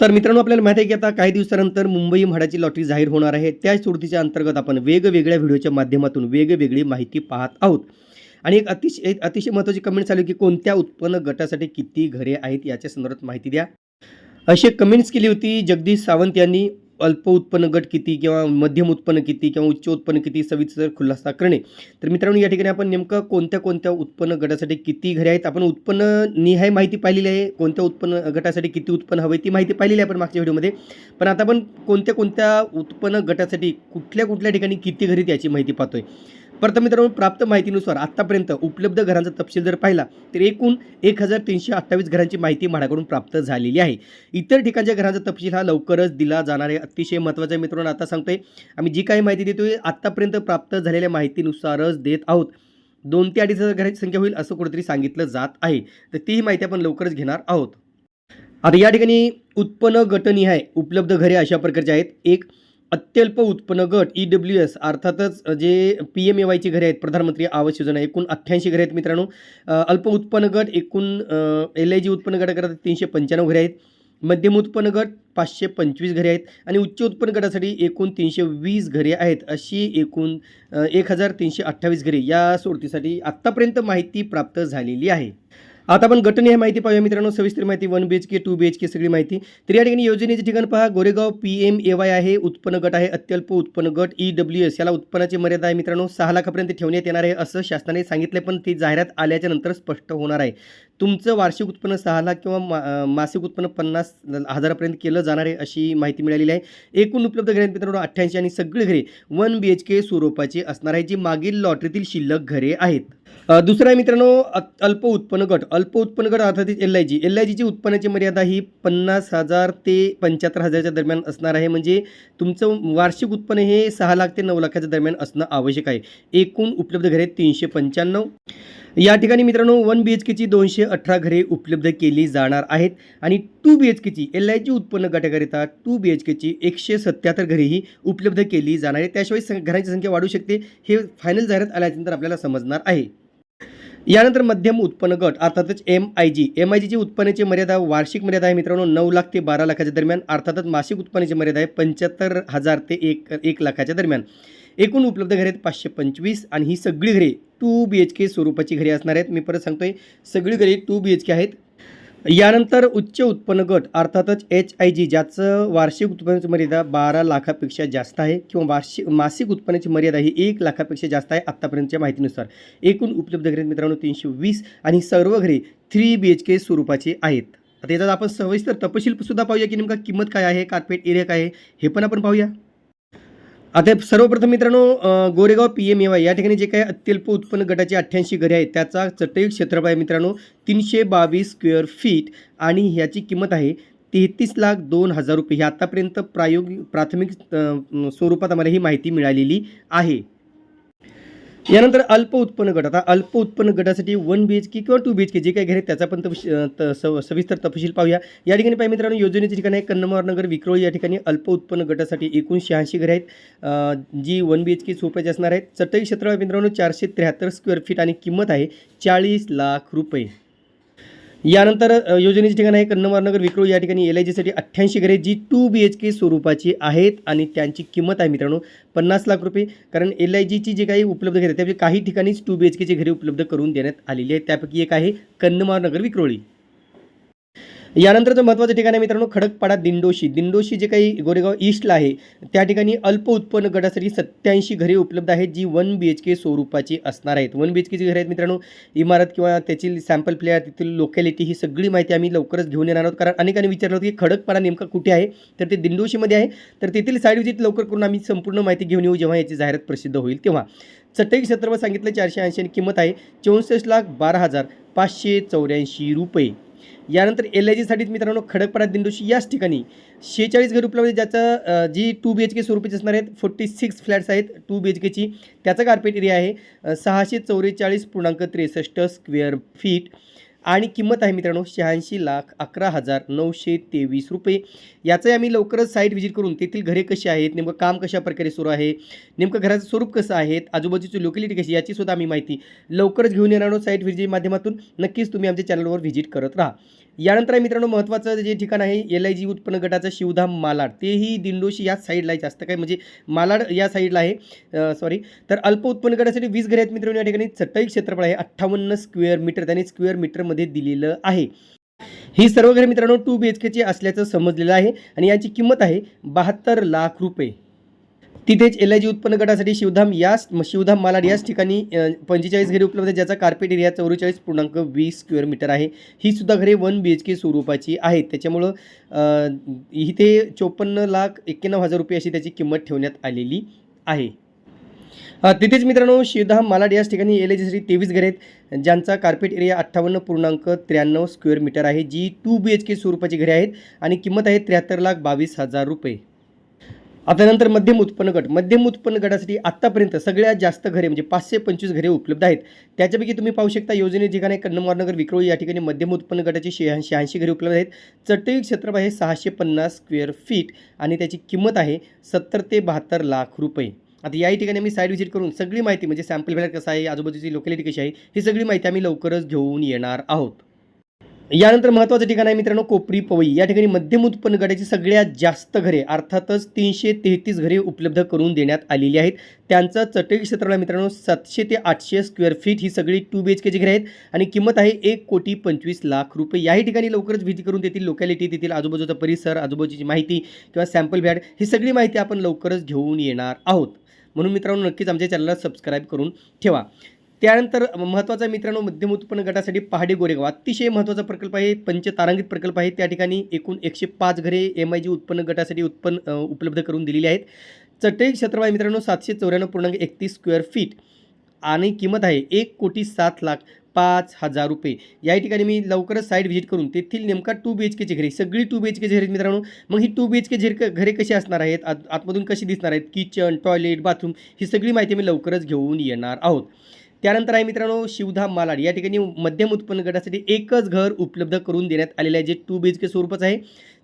तर मित्रांनो आपल्याला माहिती आहे की आता काही दिवसानंतर मुंबई म्हाडाची लॉटरी जाहीर होणार आहे. त्या सोडतीच्या अंतर्गत आपण वेगवेगळ्या व्हिडिओच्या माध्यमातून वेगवेगळी माहिती पाहत आहोत. आणि एक अतिशय एक अतिशय महत्त्वाची कमेंट्स आली की कोणत्या उत्पन्न गटासाठी किती घरे आहेत याच्या संदर्भात माहिती द्या. असे कमेंट्स केली होती जगदीश सावंत यांनी. अल्प उत्पन्न गट किती किंवा मध्यम उत्पन्न किती किंवा उच्च उत्पन्न किती सविस्तर खुलासा करणे तर मित्रांनो या ठिकाणी आपण नेमकं कोणत्या कोणत्या उत्पन्न गटासाठी किती घरे आहेत? आपण उत्पन्न निहाय माहिती पाहिलेली आहे. कोणत्या उत्पन्न गटासाठी किती उत्पन्न हवे ती माहिती पाहिलेली आहे आपण मागच्या व्हिडिओमध्ये. पण आता आपण कोणत्या कोणत्या उत्पन्न गटासाठी कुठल्या कुठल्या ठिकाणी किती घरी त्याची माहिती पाहतोय. प्रथम मित्रांनो प्राप्त माहितीनुसार आत्तापर्यंत उपलब्ध घरांचा तपशील जर पाहिला तर एकूण एक हजार तीनशे अठ्ठावीस घरांची माहिती म्हाडाकडून प्राप्त झालेली आहे. इतर ठिकाणच्या घरांचा तपशील हा लवकरच दिला जाणार आहे. अतिशय महत्त्वाचा आहे मित्रांनो आता सांगतोय आम्ही जी काही माहिती देतोय आत्तापर्यंत प्राप्त झालेल्या माहितीनुसारच देत आहोत. दोन ते अडीच हजार घरांची संख्या होईल असं कुठेतरी सांगितलं जात आहे. तर तीही माहिती आपण लवकरच घेणार आहोत. आता या ठिकाणी उत्पन्न गटनिहाय उपलब्ध घरे अशा प्रकारचे आहेत. एक अत्यल्प उत्पन्न गट ई डब्ल्यू एस अर्थातच जे पी एम ए वायची घरे आहेत प्रधानमंत्री आवास योजना एकूण अठ्ठ्याऐंशी घरे आहेत मित्रांनो. अल्प उत्पन्न गट एकूण एल आय जी उत्पन्न गटाकरता तीनशे पंच्याण्णव घरे आहेत. मध्यम उत्पन्न गट पाचशे पंचवीस घरे आहेत. आणि उच्च उत्पन्न गटासाठी एकूण तीनशे वीस घरे आहेत अशी एकूण एक हजार तीनशे अठ्ठावीस घरे. या सोडतीसाठी आत्तापर्यंत माहिती प्राप्त झालेली आहे. आता आपण गटनिहाय माहिती पाहूया. मित्रांनो सविस्तर माहिती one B H K two B H K सगळी माहिती. तर या ठिकाणी योजनेचे ठिकाण पहा. Goregaon P M A Y आहे उत्पन्न गट आहे अत्यल्प उत्पन्न गट ई डब्ल्यू एस याला उत्पन्नाची मर्यादा आहे मित्रांनो. सहा लाखापर्यंत ठेवण्यात येणार आहे असं शासनाने सांगितलं पण ती जाहिरात आल्याच्यानंतर स्पष्ट होणार आहे. तुमचं वार्षिक उत्पन्न सहा लाख किंवा मा मासिक उत्पन्न पन्नास हजारापर्यंत केलं जाणार आहे अशी माहिती मिळालेली आहे. एकूण उपलब्ध घरे मित्रांनो अठ्ठ्याऐंशी आणि सगळी घरे वन बी एच के स्वरूपाची असणार आहे जी मागील लॉटरीतील शिल्लक घरे आहेत. दुसरा आहे मित्रांनो अल्प उत्पन्न गट. अल्प उत्पन्न गट अर्थात L I G L I जीची उत्पन्नाची मर्यादा ही पन्नास हजार ते पंच्याहत्तर हजाराच्या दरम्यान असणार आहे. म्हणजे तुमचं वार्षिक उत्पन्न हे सहा लाख ते नऊ लाखाच्या दरम्यान असणं आवश्यक आहे. एकूण उपलब्ध घरे तीनशे पंच्याण्णव. या ठिकाणी मित्रांनो वन बी एच केची दोनशे अठरा घरे उपलब्ध केली जाणार आहेत आणि टू बी एच केची एल आय जी उत्पन्न गटाकरिता टू बी एच केची एकशे सत्याहत्तर घरेही उपलब्ध केली जाणार आहे त्याशिवाय सं घरांची संख्या वाढू शकते हे फायनल जाहिरात आल्यानंतर आपल्याला समजणार आहे. यानंतर मध्यम उत्पन्न गट अर्थातच M I G M I जीची उत्पन्नाची मर्यादा वार्षिक मर्यादा आहे मित्रांनो नऊ लाख ते बारा लाखाच्या दरम्यान अर्थातच मासिक उत्पन्नाची मर्यादा आहे पंच्याहत्तर हजार ते एक एक लाखाच्या दरम्यान. एकूण उपलब्ध घरे आहेत पाचशे पंचवीस आणि ही सगळी घरे टू बी एच के स्वरूपाची घरे असणार आहेत. मी परत सांगतोय सगळी घरे टू बी एच के आहेत. यानंतर उच्च उत्पन्न गट अर्थातच एच आय जी ज्याचं वार्षिक उत्पन्नाची मर्यादा बारा लाखापेक्षा जास्त आहे किंवा वार्षिक मासिक उत्पन्नाची मर्यादा ही एक लाखापेक्षा जास्त आहे आत्तापर्यंतच्या माहितीनुसार. एकूण उपलब्ध घरे मित्रांनो तीनशे वीस आणि सर्व घरे थ्री बी एच के स्वरूपाचे आहेत. आता याच्यात आपण सविस्तर तपशील सुद्धा पाहूया की नेमका किंमत काय आहे कार्पेट एरिया काय आहे हे पण आपण पाहूया. आता सर्वप्रथम मित्रांनो गोरेगाव पी एम वाय या ठिकाणी जे काही अत्यल्प उत्पन्न गटाचे अठ्ठ्याऐंशी घरे आहेत त्याचा चटई क्षेत्रफळ आहे मित्रांनो तीनशे बावीस स्क्वेअर फीट आणि ह्याची किंमत आहे तेहतीस लाख दोन हजार रुपये. ही आत्तापर्यंत प्रायोगिक प्राथमिक स्वरूपात आम्हाला ही माहिती मिळालेली आहे. यानंतर अल्प उत्पन्न गट. आता अल्प उत्पन्न गटासाठी वन बी एच के किंवा टू बी एच के जे काही घरे आहेत त्याचा पण तपश त- सविस्तर तपशील पाहूया. या ठिकाणी पाहिजे मित्रांनो योजनेचे ठिकाण आहे कन्नमवार नगर विक्रोळी. या ठिकाणी अल्प उत्पन्न गटासाठी एकूण शहाऐंशी घरे आहेत. जी वन बी एच के सोप्याची असणार आहेत. चटई क्षेत्र मित्रांनो चारशे त्र्याहत्तर स्क्वेअर फीट आणि किंमत आहे चाळीस लाख रुपये. यानंतर अ, योजनेचे ठिकाण आहे कन्नमारनगर विक्रोळी. या ठिकाणी एल आय जीसाठी अठ्ठ्याऐंशी घरे जी टू बी एच के स्वरूपाची आहेत आणि त्यांची किंमत आहे मित्रांनो पन्नास लाख रुपये. कारण एल आय जीची जे काही उपलब्ध घरे आहेत त्यापैकी काही ठिकाणीच टू बी एच केची घरे उपलब्ध करून देण्यात आलेली आहेत. त्यापैकी एक आहे कन्नमारनगर विक्रोळी. यानंतरचं महत्त्वाचं ठिकाण आहे मित्रांनो खडकपाडा दिंडोशी. दिंडोशी जे काही गोरेगाव ईस्टला आहे त्या ठिकाणी अल्प उत्पन्न गटासाठी सत्याऐंशी घरे उपलब्ध आहेत जी वन बी एच के स्वरूपाची असणार आहेत. वन बी एच केची घरे आहेत मित्रांनो इमारत किंवा त्याची सॅम्पल प्लेअर तेथील लोकॅलिटी ही सगळी माहिती आम्ही लवकरच घेऊन येणार आहोत. कारण अनेकांनी विचारलं होतं की खडकपाडा नेमका कुठे आहे? तर ते दिंडोशीमध्ये आहे. तर तेथील साईड विजिट लवकर करून आम्ही संपूर्ण माहिती घेऊन येऊ जेव्हा याची जाहिरात प्रसिद्ध होईल तेव्हा. चटई क्षेत्रफळ सांगितलं चारशे ऐंशी आणि किंमत आहे चौसष्ट लाख बारा हजार पाचशे चौऱ्याऐंशी रुपये. यानंतर एल आय जीसाठीच मित्रांनो खडकपाडा दिंडोशी याच ठिकाणी शेहेचाळीस घर उपलब्ध ज्याचं जी टू बी एच के स्वरूपाची असणार आहेत फोर्टी सिक्स फ्लॅट्स आहेत टू बी एच केची त्याचा कार्पेट एरिया आहे सहाशे चौवेचाळीस पूर्णांक त्रेसष्ट स्क्वेअर फीट आणि किंमत आहे मित्रांनो शहाऐंशी लाख अकरा हजार नऊशे तेवीस रुपये. याचंही आम्ही लवकरच साईट व्हिजिट करून तेथील घरे कशी आहेत नेमकं काम कशा प्रकारे सुरू आहे नेमकं घराचं स्वरूप कसं आहे आजूबाजूची लोकॅलिटी कशी याची सुद्धा आम्ही माहिती लवकरच घेऊन येणार आहोत साईट व्हिजिट माध्यमातून. नक्कीच तुम्ही आमच्या चॅनलवर व्हिजिट करत राहा. यानंतर आहे मित्रांनो महत्त्वाचं जे ठिकाण आहे एल आय जी उत्पन्न गटाचं शिवधाम मालाड. तेही दिंडोशी याच साईडला आहे जास्त काय म्हणजे मालाड या साईडला आहे. सॉरी तर अल्प उत्पन्न गटासाठी वीस घरे आहेत मित्रांनो या ठिकाणी चटई क्षेत्रफळ आहे अठ्ठावन्न स्क्वेअर मीटर त्यांनी स्क्वेअर मीटरमध्ये दिलेलं आहे. ही सर्व घरे मित्रांनो टू बी एच केची असल्याचं समजलेलं आहे आणि याची किंमत आहे बहात्तर लाख रुपये. तिथेच एल आय जी उत्पन्न गटासाठी शिवधाम या शिवधाम मालाड याच ठिकाणी पंचेचाळीस घरे उपलब्ध आहेत ज्याचा कार्पेट एरिया चौवेचाळीस पूर्णांक वीस स्क्वेअर मीटर आहे. ही सुद्धा घरे वन बी एच के स्वरूपाची आहेत. त्याच्यामुळं इथे चोपन्न लाख एक्क्याण्णव हजार रुपये अशी त्याची किंमत ठेवण्यात आलेली आहे. तिथेच मित्रांनो शिवधाम मालाड याच ठिकाणी एल आय जीसाठी तेवीस घरे आहेत ज्यांचा कार्पेट एरिया अठ्ठावन्न पूर्णांक त्र्याण्णव स्क्वेअर मीटर आहे जी टू बी एच के स्वरूपाची घरे आहेत आणि किंमत आहे त्र्याहत्तर लाख बावीस हजार रुपये. आता नंतर मध्यम उत्पन्न गट. मध्यम उत्पन्न गटासाठी आत्तापर्यंत सगळ्यात जास्त घरे म्हणजे पाचशे पंचवीस घरे उपलब्ध आहेत. त्याच्यापैकी तुम्ही पाहू शकता योजने ठिकाणी कन्नमारनगर विक्रोळी या ठिकाणी मध्यम उत्पन्न गटाची शहाऐंशी शहाऐंशी घरे उपलब्ध आहेत. चटई क्षेत्रफळ आहे सहाशे पन्नास स्क्वेअर फीट आणि त्याची किंमत आहे सत्तर ते बहात्तर लाख रुपये. आता याही ठिकाणी आम्ही साईड व्हिजिट करून सगळी माहिती म्हणजे सॅम्पल व्हॅलर कसं आहे आजूबाजूची लोकॅलिटी कशी आहे ही सगळी माहिती आम्ही लवकरच घेऊन येणार आहोत. यानंतर महत्त्वाचं ठिकाण आहे मित्रांनो कोपरी पवई. या ठिकाणी मध्यम उत्पन्न गटाची सगळ्यात जास्त घरे अर्थातच तीनशे तेहतीस घरे उपलब्ध करून देण्यात आलेली आहेत. त्यांचं चटई क्षेत्राला मित्रांनो सातशे ते आठशे स्क्वेअर फीट ही सगळी टू बी एच केची घरे आहेत आणि किंमत आहे एक कोटी पंचवीस लाख रुपये. याही ठिकाणी लवकरच व्हिजिट करून तेथील लोकॅलिटी तेथील आजूबाजूचा परिसर आजूबाजूची माहिती किंवा सॅम्पल बॅड ही सगळी माहिती आपण लवकरच घेऊन येणार आहोत. म्हणून मित्रांनो नक्कीच आमच्या चॅनलला सबस्क्राईब करून ठेवा. त्यानंतर महत्त्वाचा मित्रांनो मध्यम उत्पन्न गटासाठी पहाडी गोरेगाव. अतिशय महत्त्वाचा प्रकल्प आहे. पंचतारांकित प्रकल्प आहे. त्या ठिकाणी एकूण एकशे पाच घरे एम आय जी उत्पन्न गटासाठी उत्पन्न उपलब्ध करून दिलेली आहेत. चटई क्षेत्रफळ आहे मित्रांनो सातशे चौऱ्याण्णव पूर्णांक एकतीस स्क्वेअर फीट आणि किंमत आहे एक कोटी सात लाख पाच हजार रुपये. या ठिकाणी मी लवकरच साईड व्हिजिट करून तेथील नेमका टू बी एच केची घरे सगळी टू बी एच केची घरे मित्रांनो. मग ही टू बी एच के झेर घरे कशी असणार आहेत? आत आतमधून कशी दिसणार आहेत? किचन टॉयलेट बाथरूम ही सगळी माहिती मी लवकरच घेऊन येणार आहोत. त्यानंतर आहे मित्रांनो शिवधाम मालाड. या ठिकाणी मध्यम उत्पन्न गटासाठी एकच घर उपलब्ध करून देण्यात आलेलं आहे जे टू बी एच के स्वरूपच आहे.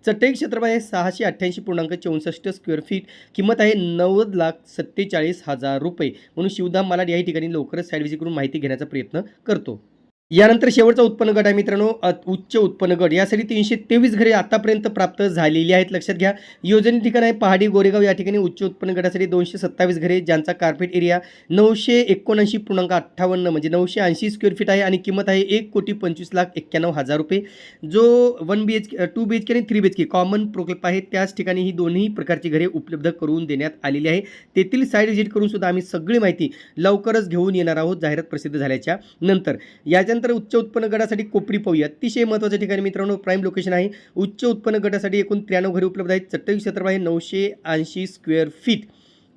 चटई क्षेत्रफळ आहे सहाशे अठ्ठ्याऐंशी पूर्णांक चौसष्ट स्क्वेअर फीट किंमत आहे नव्वद लाख सत्तेचाळीस हजार रुपये. म्हणून शिवधाम मालाड याही ठिकाणी लवकरच साईड विजिट करून माहिती घेण्याचा प्रयत्न करतो. यानंतर शेवटचा उत्पन्न गट आहे मित्रांनो उच्च उत्पन्न गट. यासाठी तीनशे तेवीस घरे आतापर्यंत प्राप्त झालेली आहेत. लक्षात घ्या योजने ठिकाण आहे पहाडी गोरेगाव. या ठिकाणी उच्च उत्पन्न गटासाठी दोनशे सत्तावीस घरे ज्यांचा कार्पेट एरिया नऊशे एकोणऐंशी पूर्णांक अठ्ठावन्न म्हणजे नऊशे ऐंशी स्क्वेअर फीट आहे आणि किंमत आहे एक कोटी पंचवीस लाख एक्क्याण्णव हजार रुपये. जो one B H K two B H K आणि three B H K common प्रकल्प आहे त्याच ठिकाणी ही दोन्ही प्रकारची घरे उपलब्ध करून देण्यात आलेली आहे. तेथील साईड व्हिजिट करून सुद्धा आम्ही सगळी माहिती लवकरच घेऊन येणार आहोत जाहिरात प्रसिद्ध झाल्याच्यानंतर. त्यानंतर उच्च उत्पन्न गटासाठी कोपरी पाहूया अतिशय महत्त्वाच्या ठिकाणी मित्रांनो प्राईम लोकेशन आहे. उच्च उत्पन्न गटासाठी एकूण त्र्याण्णव घरे उपलब्ध आहेत. चट्टवी क्षेत्र आहे नऊशे ऐंशी स्क्वेअर फीट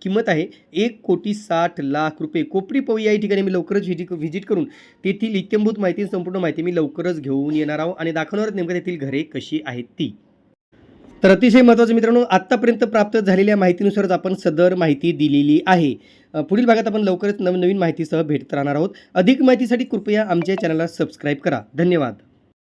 किंमत आहे एक कोटी साठ लाख रुपये. कोपरी पवई या ठिकाणी मी लवकरच व्हिजिट व्हिजिट करून तेथील इत्यंभूत माहिती संपूर्ण माहिती मी लवकरच घेऊन येणार आहोत. आणि दाखवणार नेमकं तेथील घरे कशी आहेत ती. तर अतिशय महत्त्वाचं मित्रांनो आत्तापर्यंत प्राप्त झालेल्या माहितीनुसारच आपण सदर माहिती दिलेली आहे. पुढील भागात आपण लवकरच नवनवीन माहितीसह भेटत राहणार आहोत. अधिक माहितीसाठी कृपया आमच्या चॅनलला सबस्क्राईब करा. धन्यवाद.